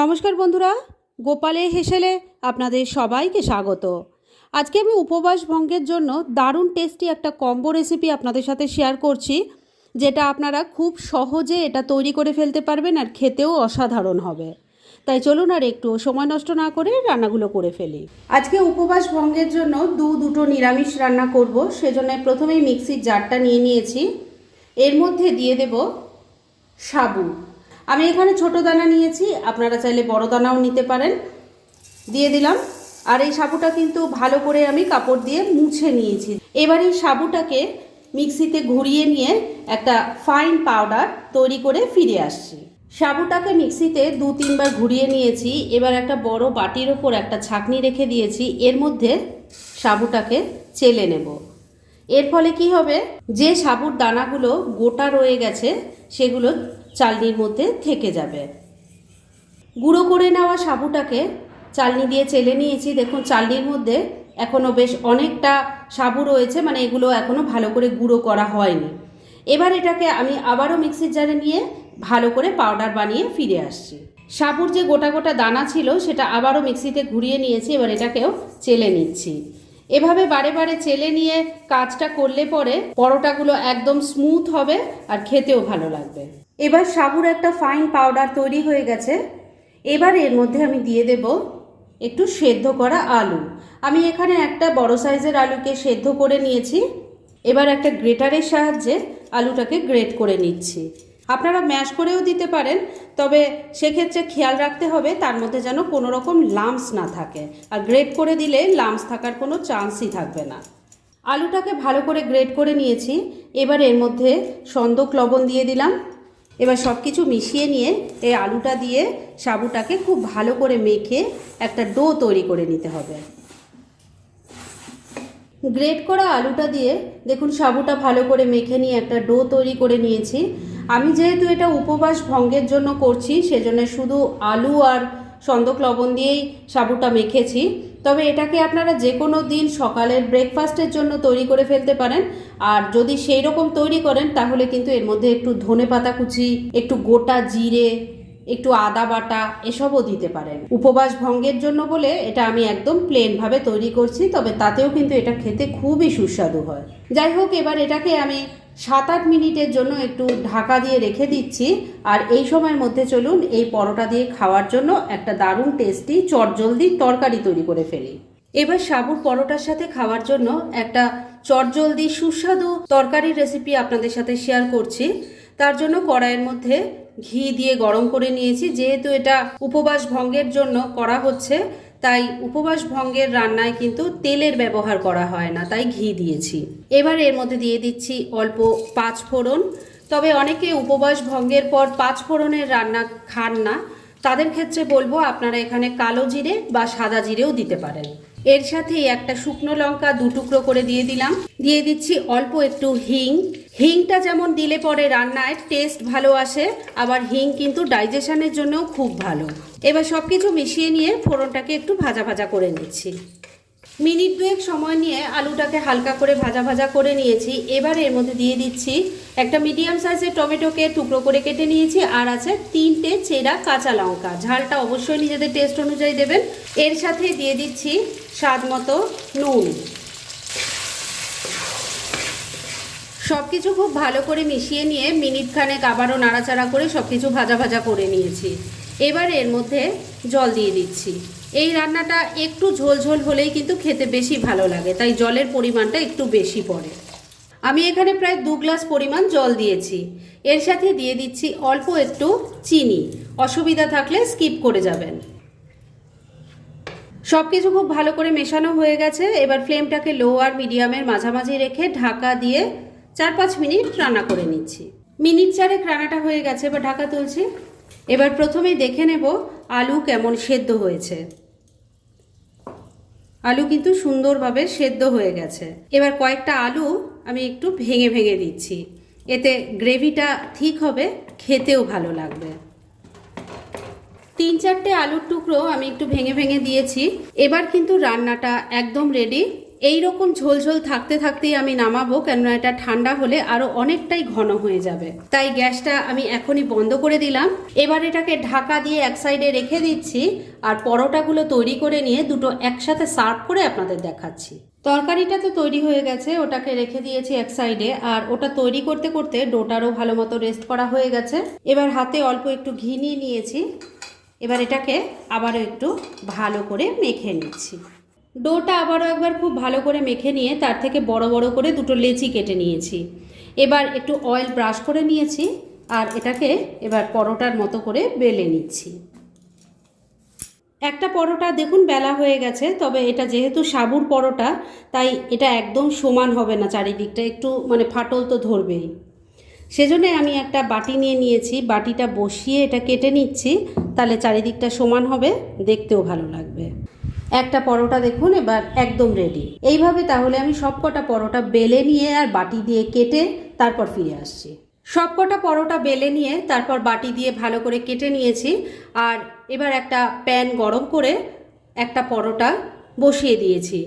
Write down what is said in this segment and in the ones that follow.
নমস্কার বন্ধুরা, গোপালে হেসেলে আপনাদের সবাইকে স্বাগত। আজকে আমি উপবাস ভঙ্গের জন্য দারুণ টেস্টি একটা কম্বো রেসিপি আপনাদের সাথে শেয়ার করছি, যেটা আপনারা খুব সহজে এটা তৈরি করে ফেলতে পারবেন আর খেতেও অসাধারণ হবে। তাই চলুন আর একটু সময় নষ্ট না করে রান্নাগুলো করে ফেলি। আজকে উপবাস ভঙ্গের জন্য দু দুটো নিরামিষ রান্না করব, সেজন্য প্রথমেই মিক্সির জারটা নিয়ে নিয়েছি। এর মধ্যে দিয়ে দেব সাবু। আমি এখানে ছোট দানা নিয়েছি, আপনারা চাইলে বড় দানাও নিতে পারেন। দিয়ে দিলাম। আর এই সাবুটা কিন্তু ভালো করে আমি কাপড় দিয়ে মুছে নিয়েছি। এবার এই সাবুটাকে মিক্সিতে ঘুরিয়ে নিয়ে একটা ফাইন পাউডার তৈরি করে ফিরে আসছি। সাবুটাকে মিক্সিতে দু তিনবার ঘুরিয়ে নিয়েছি। এবার একটা বড় বাটির ওপর একটা ছাকনি রেখে দিয়েছি। এর মধ্যে সাবুটাকে চেলে নেব। এর ফলে কি হবে? যে সাবুর দানাগুলো গোটা রয়ে গেছে, সেগুলো চালনির মধ্যে থেকে যাবে। গুঁড়ো করে নেওয়া সাবুটাকে চালনি দিয়ে চেলে নিয়েছি। দেখুন, চালনির মধ্যে এখনও বেশ অনেকটা সাবু রয়েছে মানে এগুলো এখনও ভালো করে গুঁড়ো করা হয়নি। এবার এটাকে আমি আবারও মিক্সির জারে নিয়ে ভালো করে পাউডার বানিয়ে ফিরে আসছি। সাবুর যে গোটা গোটা দানা ছিল, সেটা আবারও মিক্সিতে ঘুরিয়ে নিয়েছি, এবার এটাকেও চেলে নিচ্ছি। এভাবে বারে বারে চেলে নিয়ে কাজটা করলে পরে পরোটাগুলো একদম স্মুথ হবে আর খেতেও ভালো লাগবে। এবার সাবুর একটা ফাইন পাউডার তৈরি হয়ে গেছে। এবার এর মধ্যে আমি দিয়ে দেব একটু সেদ্ধ করা আলু। আমি এখানে একটা বড় সাইজের আলুকে সেদ্ধ করে নিয়েছি। এবার একটা গ্রেটারের সাহায্যে আলুটাকে গ্রেট করে নিচ্ছি। আপনারা ম্যাশ করেও দিতে পারেন, তবে সেক্ষেত্রে খেয়াল রাখতে হবে তার মধ্যে যেন কোনো রকম লাম্পস না থাকে। আর গ্রেট করে দিলে লাম্পস থাকার কোনো চান্সই থাকবে না। আলুটাকে ভালো করে গ্রেট করে নিয়েছি। এবার এর মধ্যে সন্দক লবণ দিয়ে দিলাম। এবার সব কিছু মিশিয়ে নিয়ে এই আলুটা দিয়ে সাবুটাকে খুব ভালো করে মেখে একটা ডো তৈরি করে নিতে হবে। গ্রেট করা আলুটা দিয়ে দেখুন সাবুটা ভালো করে মেখে নিয়ে একটা ডো তৈরি করে নিয়েছি। আমি যেহেতু এটা উপবাস ভঙ্গের জন্য করছি, সেজন্য শুধু আলু আর সন্দক লবণ দিয়েই সাবুটা মেখেছি। তবে এটাকে আপনারা যে কোনো দিন সকালের ব্রেকফাস্টের জন্য তৈরি করে ফেলতে পারেন। আর যদি সেই রকম তৈরি করেন, তাহলে কিন্তু এর মধ্যে একটু ধনে পাতা কুচি, একটু গোটা জিরে, একটু আদা বাটা, এসবও দিতে পারেন। উপবাস ভঙ্গের জন্য বলে এটা আমি একদম প্লেনভাবে তৈরি করছি, তবে তাতেও কিন্তু এটা খেতে খুবই সুস্বাদু হয়। যাই হোক, এবার এটাকে আমি সাত আট মিনিটের জন্য একটু ঢাকা দিয়ে রেখে দিচ্ছি। আর এই সময়ের মধ্যে চলুন, এই পরোটা দিয়ে খাওয়ার জন্য একটা দারুণ টেস্টি চটজলদি তরকারি তৈরি করে ফেলি। এবার সাবুর পরোটার সাথে খাওয়ার জন্য একটা চটজলদি সুস্বাদু তরকারির রেসিপি আপনাদের সাথে শেয়ার করছি। তার জন্য কড়াইয়ের মধ্যে ঘি দিয়ে গরম করে নিয়েছি। যেহেতু এটা উপবাস ভঙ্গের জন্য করা হচ্ছে তাই উপবাস ভঙ্গের রান্নায় কিন্তু তেলের ব্যবহার করা হয় না, তাই ঘি দিয়েছি। এবার এর মধ্যে দিয়ে দিচ্ছি অল্প পাঁচ ফোড়ন। তবে অনেকে উপবাস ভঙ্গের পর পাঁচ ফোড়নের রান্না খান না। তাদের ক্ষেত্রে বলব আপনারা এখানে কালো জিরে বা সাদা জিরেও দিতে পারেন। এর সাথেই একটা শুকনো লঙ্কা দু টুকরো করে দিয়ে দিলাম। দিয়ে দিচ্ছি অল্প একটু হিং হিংটা যেমন দিলে পরে রান্নায় টেস্ট ভালো আসে, আবার হিং কিন্তু ডাইজেশনের জন্যও খুব ভালো। এবার সব কিছু মিশিয়ে নিয়ে ফোড়নটাকে একটু ভাজা ভাজা করে নিচ্ছি। মিনিট দুয়েক সময় নিয়ে আলুটাকে হালকা করে ভাজা ভাজা করে নিয়েছি। এবার এর মধ্যে দিয়ে দিচ্ছি একটা মিডিয়াম সাইজের টমেটোকে টুকরো করে কেটে নিয়েছি, আর আছে তিনটে চেরা কাঁচা লঙ্কা। ঝালটা অবশ্যই নিজেদের টেস্ট অনুযায়ী দেবেন। এর সাথে দিয়ে দিচ্ছি স্বাদ মতো নুন। সব কিছু খুব ভালো করে মিশিয়ে নিয়ে মিনিট খানেক আবারও নাড়াচাড়া করে সব কিছু ভাজা ভাজা করে নিয়েছি। এবার এর মধ্যে জল দিয়ে দিচ্ছি। এই রান্নাটা একটু ঝোল ঝোল হলেই কিন্তু খেতে বেশি ভালো লাগে, তাই জলের পরিমাণটা একটু বেশি পড়ে। আমি এখানে প্রায় দু গ্লাস পরিমাণ জল দিয়েছি। এর সাথে দিয়ে দিচ্ছি অল্প একটু চিনি। অসুবিধা থাকলে স্কিপ করে যাবেন। সব কিছু খুব ভালো করে মেশানো হয়ে গেছে। এবার ফ্লেমটাকে লো আর মিডিয়ামের মাঝামাঝি রেখে ঢাকা দিয়ে চার পাঁচ মিনিট রান্না করে নিচ্ছি। মিনিট চারেক রান্নাটা হয়ে গেছে, এবার ঢাকা তুলছি। এবার প্রথমে দেখে নেব আলু কেমন সেদ্ধ হয়েছে। আলু কিন্তু সুন্দরভাবে সেদ্ধ হয়ে গেছে। এবার কয়েকটা আলু আমি একটু ভেঙে ভেঙে দিচ্ছি। এতে গ্রেভিটা ঠিক হবে, খেতেও ভালো লাগবে। তিন চারটে আলুর টুকরো আমি একটু ভেঙে ভেঙে দিয়েছি। এবার কিন্তু রান্নাটা একদম রেডি এই রকম ঝোলঝোল থাকতে থাকতেই আমি নামাবো, কেননা এটা ঠান্ডা হলে আরও অনেকটাই ঘন হয়ে যাবে। তাই গ্যাসটা আমি এখনই বন্ধ করে দিলাম। এবার এটাকে ঢাকা দিয়ে এক সাইডে রেখে দিচ্ছি আর পরোটাগুলো তৈরি করে নিয়ে দুটো একসাথে সার্ভ করে আপনাদের দেখাচ্ছি। তরকারিটা তো তৈরি হয়ে গেছে, ওটাকে রেখে দিয়েছি এক সাইডে। আর ওটা তৈরি করতে করতে ডোটারও ভালো মতো রেস্ট করা হয়ে গেছে। এবার হাতে অল্প একটু ঘি নিয়ে নিয়েছি। এবার এটাকে আবারও একটু ভালো করে মেখে নিচ্ছি। ডোটা আবারও একবার খুব ভালো করে মেখে নিয়ে তার থেকে বড় বড় করে দুটো লেচি কেটে নিয়েছি। এবার একটু অয়েল ব্রাশ করে নিয়েছি আর এটাকে এবার পরোটার মতো করে বেলে নিচ্ছি। একটা পরোটা দেখুন বেলা হয়ে গেছে, তবে এটা যেহেতু সাবুর পরোটা, তাই এটা একদম সমান হবে না চারিদিকটা, একটু মানে ফাটল তো ধরবেই। সেজন্য আমি একটা বাটি নিয়ে নিয়েছি, বাটিটা বসিয়ে এটা কেটে নিচ্ছি, তাহলে চারিদিকটা সমান হবে, দেখতেও ভালো লাগবে। একটা পরোটা দেখুন, এবার একদম রেডি এইভাবে তাহলে আমি সবকটা পরোটা বেলে নিয়ে আর বাটি দিয়ে কেটে তারপর ফিরে আসছি। সবকটা পরোটা বেলে নিয়ে তারপর বাটি দিয়ে ভালো করে কেটে নিয়েছি। আর এবার একটা প্যান গরম করে একটা পরোটা বসিয়ে দিয়েছি।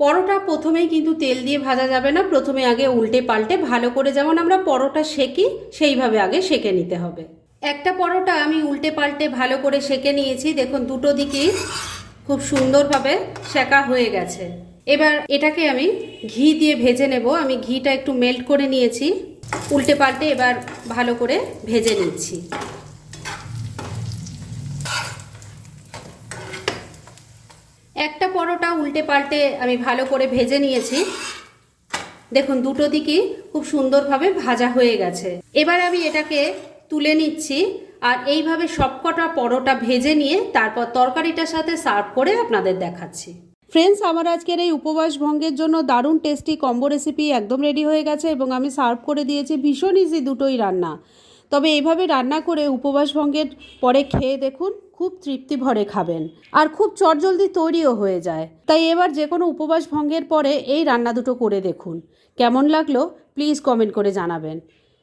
পরোটা প্রথমেই কিন্তু তেল দিয়ে ভাজা যাবে না, প্রথমে আগে উল্টে পাল্টে ভালো করে যেমন আমরা পরোটা সেকি, সেইভাবে আগে সেকে নিতে হবে। একটা পরোটা আমি উল্টে পাল্টে ভালো করে সেকে নিয়েছি। দেখুন, দুটো দিকেই খুব সুন্দরভাবে সেকা হয়ে গেছে। এবার এটাকে আমি ঘি দিয়ে ভেজে নেব। আমি ঘিটা একটু মেল্ট করে নিয়েছি। উল্টে পাল্টে এবার ভালো করে ভেজে নিচ্ছি। একটা পরোটা উল্টে পাল্টে আমি ভালো করে ভেজে নিয়েছি। দেখুন, দুটো দিকই খুব সুন্দরভাবে ভাজা হয়ে গেছে। এবার আমি এটাকে তুলে নিচ্ছি। আর এইভাবে সবকটা পরোটা ভেজে নিয়ে তারপর তরকারিটার সাথে সার্ভ করে আপনাদের দেখাচ্ছি। ফ্রেন্ডস আমার আজকের এই উপবাস ভঙ্গের জন্য দারুণ টেস্টি কম্বো রেসিপি একদম রেডি হয়ে গেছে এবং আমি সার্ভ করে দিয়েছি ভীষণ ইজি দুটোই রান্না। তবে এইভাবে রান্না করে উপবাস ভঙ্গের পরে খেয়ে দেখুন, খুব তৃপ্তি ভরে খাবেন আর খুব চটজলদি তৈরিও হয়ে যায়। তাই এবার যে কোনো উপবাস ভঙ্গের পরে এই রান্না দুটো করে দেখুন। কেমন লাগল? প্লিজ কমেন্ট করে জানাবেন।